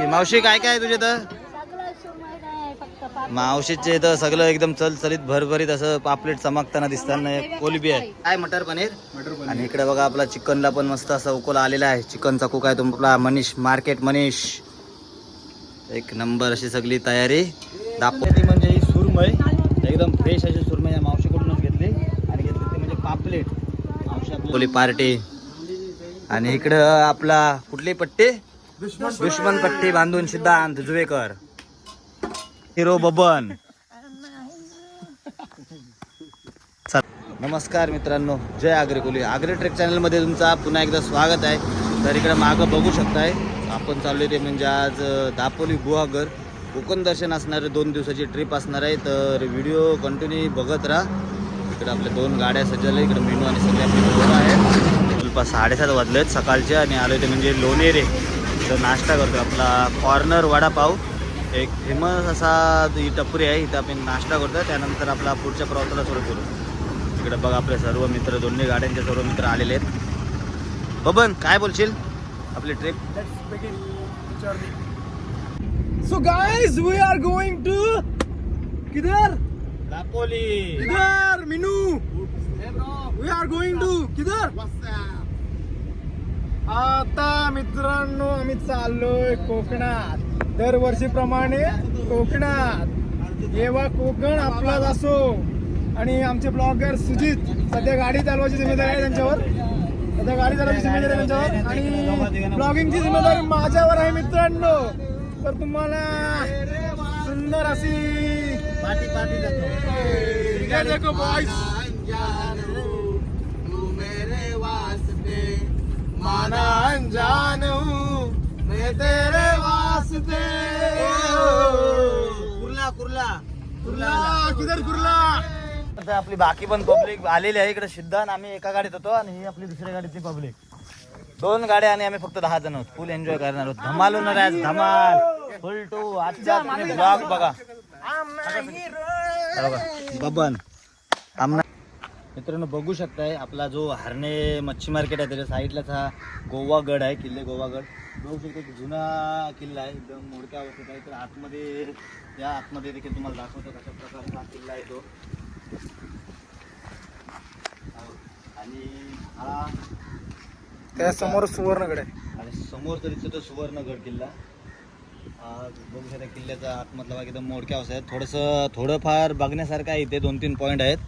मावशी काय काय तुझे तर मावशीचे तर सगळं एकदम चलचलीत भरभरीत असं पापलेट चमकताना दिसताना कोलबी आहे. काय मटर पनीर? आणि इकडे बघा आपला चिकनला पण मस्त असा उकोला आलेला आहे. चिकनचा कुक आहे तुमचा मनीष मार्केट मनीष. एक नंबर अशी सगळी तयारी. दापोली म्हणजे ही सुरमई. एकदम फ्रेश अशी सुरमई या मावशीकडूनच घेतली. आणि घेतली ती म्हणजे पापलेट. मावशी आपली पार्टी आणि इकडं आपला कुठली पट्टी? दुश्मन पट्टी बांधून सिद्धांत जुवेकर. हिरो बबन. नमस्कार मित्रांनो जय आग्रे कोली. आग्रे ट्रेक चॅनलमध्ये तुमचा पुन्हा एकदा स्वागत आहे. तर इकडे मागं बघू शकताय आपण चाललोय ते म्हणजे आज दापोली गुहागर. कोकण दर्शन असणारे दोन दिवसाची ट्रिप असणार आहे तर व्हिडिओ कंटिन्यू बघत राहा. इकडे आपल्या दोन गाड्या सजवल्या इकडे मेनू आणि सगळे आपले पोरं आहेत जवळपास साडेसात वाजलेत सकाळचे आणि आले ते म्हणजे लोणेरे. तर नाश्ता करतो आपला कॉर्नर वडापाव एक फेमस असा ही टपरी आहे इथं आपण नाश्ता करतो त्यानंतर आपला पुढच्या प्रवासाला सुरू करू. इकडे बघा आपले सर्व मित्र दोन्ही गाड्यांचे सर्व मित्र आलेले आहेत. बबन काय बोलशील? आपली trip So guys, we are going to किधर? दापोली. किधर Meenu? we are going to किधर? आता मित्रांनो आम्ही चाललोय कोकणात. दरवर्षीप्रमाणे कोकणात. येवा कोकण आपलाच असो. आणि आमचे ब्लॉगर सुजित सध्या गाडी चालवायची जिम्मेदारी आहे त्यांच्यावर. सध्या गाडी चालवायची जिम्मेदारी आहे त्यांच्यावर. आणि ब्लॉगिंगची जिम्मेदारी माझ्यावर आहे मित्रांनो. तर तुम्हाला सुंदर अशी माना अनजान हूँ मैं तेरे वास्ते। कुर्ला कुर्ला कुर्ला. किधर कुर्ला? आता आपली बाकी पण पब्लिक आलेली आहे इकडे. सिद्धांत आम्ही एका गाडीत होतो आणि ही आपली दुसऱ्या गाडीतली पब्लिक दोन गाड्या आणि आम्ही फक्त दहा जण आहोत. फुल एन्जॉय करणार आहोत. धमाल होणार आहे आज, धमाल. फुल टू आजच्या तुम्ही बघा, बबन. आमना मित्रांनो बघू शकताय आपला जो हरणे मच्छी मार्केट आहे त्याच्या साईडलाच हा गोवागड आहे किल्ले गोवागड बघू शकता एक जुना किल्ला आहे एकदम मोडक्या अवस्थेत आहे. तर आतमध्ये या आतमध्ये देखील तुम्हाला दाखवतो कशा प्रकारचा हा किल्ला आहे तो. आणि हा त्या समोर सुवर्णगड आहे. आणि समोर तर दिसतो तो सुवर्णगड किल्ला. हा बघू शकता किल्ल्याचा आतमधला भाग एकदम मोडक्या अवस्था आहे. थोडंसं थोडंफार बघण्यासारखं आहे इथे दोन तीन पॉईंट आहेत.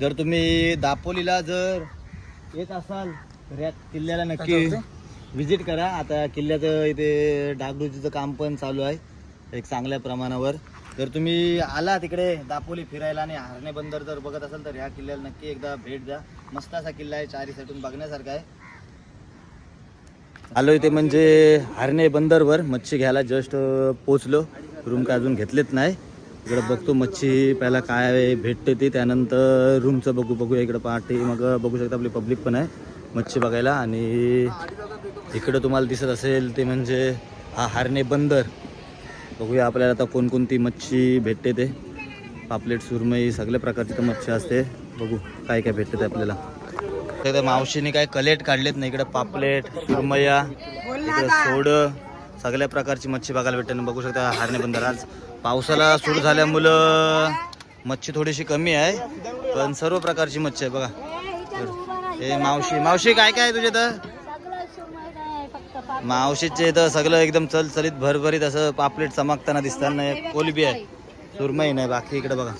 जर तुम्ही दापोलीला जर येत असाल तर या किल्ल्याला नक्की व्हिजिट करा. आता किल्ल्याचं इथे डागडुजीचं काम पण चालू आहे एक चांगल्या प्रमाणावर. जर तुम्ही आला तिकडे दापोली फिरायला आणि हरणे बंदर जर बघत असाल तर ह्या किल्ल्याला नक्की एकदा भेट द्या. मस्त असा किल्ला आहे चारी साईडून बघण्यासारखा आहे. आलो इथे म्हणजे हरणे बंदरवर मच्छी घ्यायला जस्ट पोचलो रूम काय अजून घेतलेत नाही. इकडे बघतो मच्छी पहिला काय भेटते ती त्यानंतर रूमचं बघू बघूया इकडं पाठी मग बघू शकता आपली पब्लिक पण आहे मच्छी बघायला. आणि इकडं तुम्हाला दिसत असेल ते म्हणजे हा हरणे बंदर. बघूया आपल्याला आता कोणकोणती मच्छी भेटते ते. पापलेट सुरमई सगळ्या प्रकारची तर मच्छी असते. बघू काय काय भेटते ते आपल्याला. इकडे मावशीने काय कलेट काढलेत ना इकडे पापलेट सुरमया इकडे सोड सगळ्या प्रकारची मच्छी बघायला भेटते. ना बघू शकता हारणे बंदर आज. पावसाला सुरू झाल्यामुळं मच्छी थोडीशी कमी आहे पण सर्व प्रकारची मच्छी आहे बघा. हे मावशी मावशी काय काय आहे तुझे तर मावशीचे तर सगळं एकदम चलचलीत भरभरीत असं पापलेट चमकताना दिसताना कोलबी आहे सुरमई नाही बाकी इकडे बघा.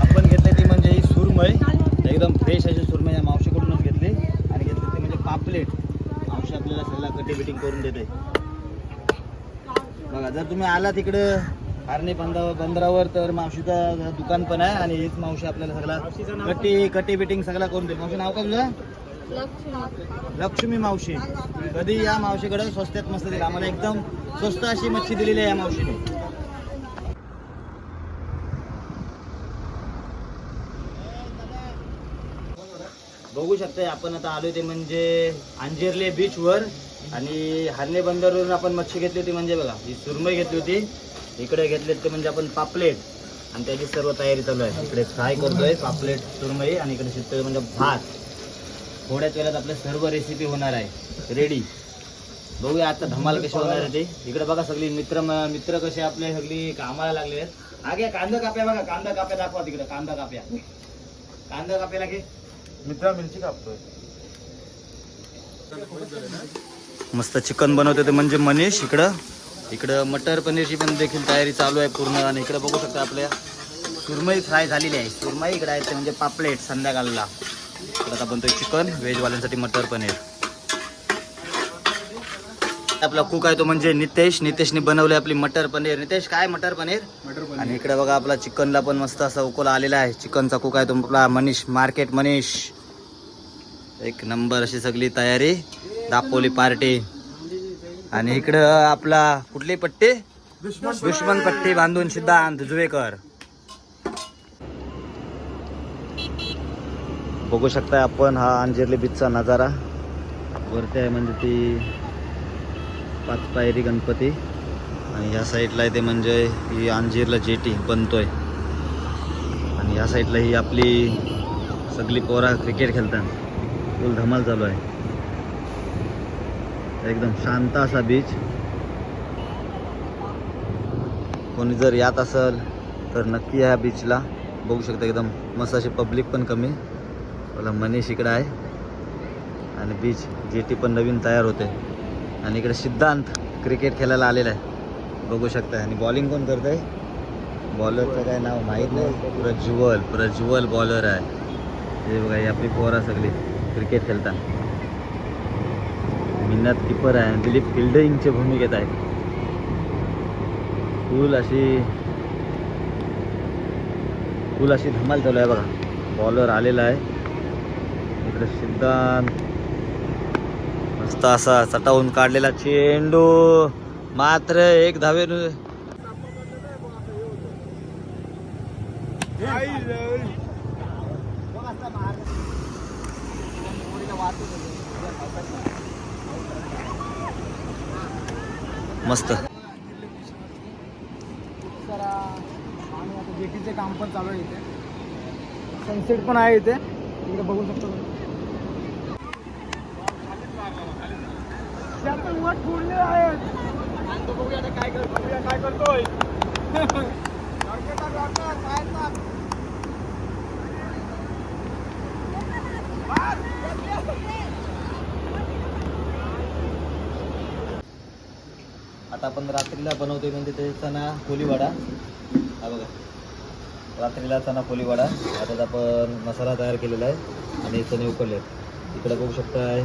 आपण घेतली ती म्हणजे ही सुरमई एकदम फ्रेश अशी सुरमई या मावशीकडूनच घेतली. आणि घेतली ती म्हणजे पापलेट. आपल्याला सगळा कटी बिटिंग करून देते बघा जर तुम्ही आला तिकडं आर्णी बंदा बंदरावर तर मावशीचं दुकान पण आहे आणि हीच मावशी आपल्याला सगळा कटी कटी बिटिंग सगळा करून देते मावशी नाव का तुझं? लक्ष्मी. मावशी. कधी या मावशीकडे? स्वस्तात मस्त दिला. आम्हाला एकदम स्वस्त अशी मच्छी दिलेली आहे या मावशीने. बघू शकताय आपण आता आलोय ते म्हणजे अंजेरले बीच वर. आणि हरणे बंदरवरून आपण मच्छी घेतली होती म्हणजे बघा ही सुरमई घेतली होती. इकडे घेतले ते म्हणजे आपण पापलेट. आणि त्याची सर्व तयारी चालू आहे. इकडे फ्राय करतोय पापलेट सुरमई आणि इकडे शिजतोय म्हणजे भात. थोड्याच वेळात आपल्या सर्व रेसिपी होणार आहे. रेडी बघूया आता धमाल कशी होणार आहे ते. इकडे बघा सगळी मित्र मित्र कसे आपले सगळी कामाला लागले आहेत. आगे कांदा काप्या बघा कांदा काप्या दाखवा तिकडे कांदा काप्या. कांदा काप्याला घे. मित्र मिरची कापतोय. मस्त चिकन बनवते ते म्हणजे मनीष इकडं. इकडं मटर पनीरची पण देखील तयारी चालू आहे पूर्ण आणि इकडे बघू शकता आपल्या सुरमई फ्राय झालेली आहे. सुरमई इकडे आहे ते म्हणजे पापलेट संध्याकाळला. आता बनतोय चिकन व्हेजवाल्यांसाठी मटर पनीर. आपला कुक आहे तो म्हणजे नितेश. नितेशने बनवले आपली मटर पनीर. नितेश काय मटर पनीर? मटर आणि इकडे बघा आपला चिकनला पण मस्त असा उकोला आलेला आहे. चिकनचा कुक आहे तो आपला मनीष. मार्केट मनीष. एक नंबर अशी सगळी तयारी. दापोली पार्टी. आणि इकडं आपला कुठली पट्टी? दुश्मन पट्टी बांधून सिद्धांत जुवेकर. बघू शकताय आपण हा अंजिरली बीचचा नजारा. वरती आहे म्हणजे ती पाच पायरी गणपती. आणि ह्या साईडला आहे ते म्हणजे ही अंजीरला जेटी बनतोय. आणि ह्या साईडला ही आपली सगळी पोरा क्रिकेट खेळतात. फुल धमाल चालू आहे. एकदम शांत असा बीच कोणी जर यात असेल तर नक्की ह्या बीचला बघू शकता एकदम मस्त अशी पब्लिक पण कमी. मला मनीष इकडं आहे. आणि बीच जेटी पण नवीन तयार होते. आणि इकडे सिद्धांत क्रिकेट खेळायला आलेला आहे. बघू शकता आणि बॉलिंग कोण करत आहे बॉलरचं काय नाव माहीत नाही. प्रज्वल प्रज्वल बॉलर आहे. हे बघा आपली पोरा सगळी क्रिकेट खेळतात. मिन्नात किपर आहे आणि दिलीप फिल्डिंगची भूमिकेत आहे. फुल अशी फुल अशी धमाल चालू आहे बघा. बॉलर आलेला आहे. इकडे सिद्धांत. मस्त असा चटावून काढलेला चेंडू. मात्र एक धावे मस्त. जरा आणि आता जेटीचे काम पण चालू आहे इथे. सनसेट पण आहे इथे. इकडे बघू शकतो काय कर बघूया काय करतोय. आता आपण रात्रीला बनवतोय म्हणजे ते चणा कोलीवाडा हा बघा. रात्रीला चणा कोलीवाडा आता आपण मसाला तयार केलेला आहे आणि चणे उकडले इकडे बघू शकताय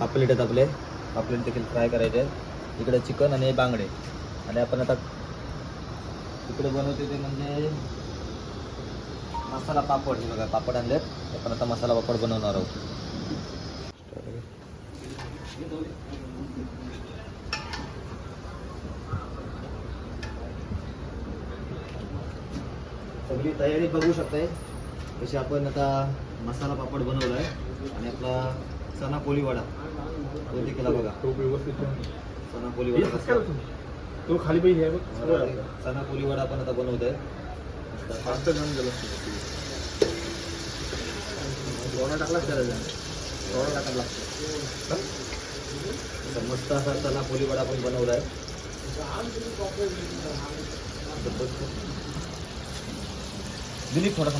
पापलेट आहेत आपले. पापलेट देखील फ्राय करायचे आहेत. इकडे चिकन आणि बांगडे. आणि आपण आता इकडे बनवते ते म्हणजे मसाला पापड. हे बघा पापड आणलेत. आपण आता मसाला पापड बनवणार आहोत. सगळी तयारी बघू शकताय. कशी आपण आता मसाला पापड बनवला आहे आणि आपला चना पोळी वडा तो हा बघा. तो व्यवस्थित चना पोळी वडा कसा तो खाली पाहिजे आहे बघ. चना पोळी वडा आपण आता बनवत आहे फास्ट घेऊन गेलो सोडा टाकलाच करायचा सोडा टाकायला लागतो मस्त असा चना पोळी वडा आपण बनवला आहे दिलीप थोडासा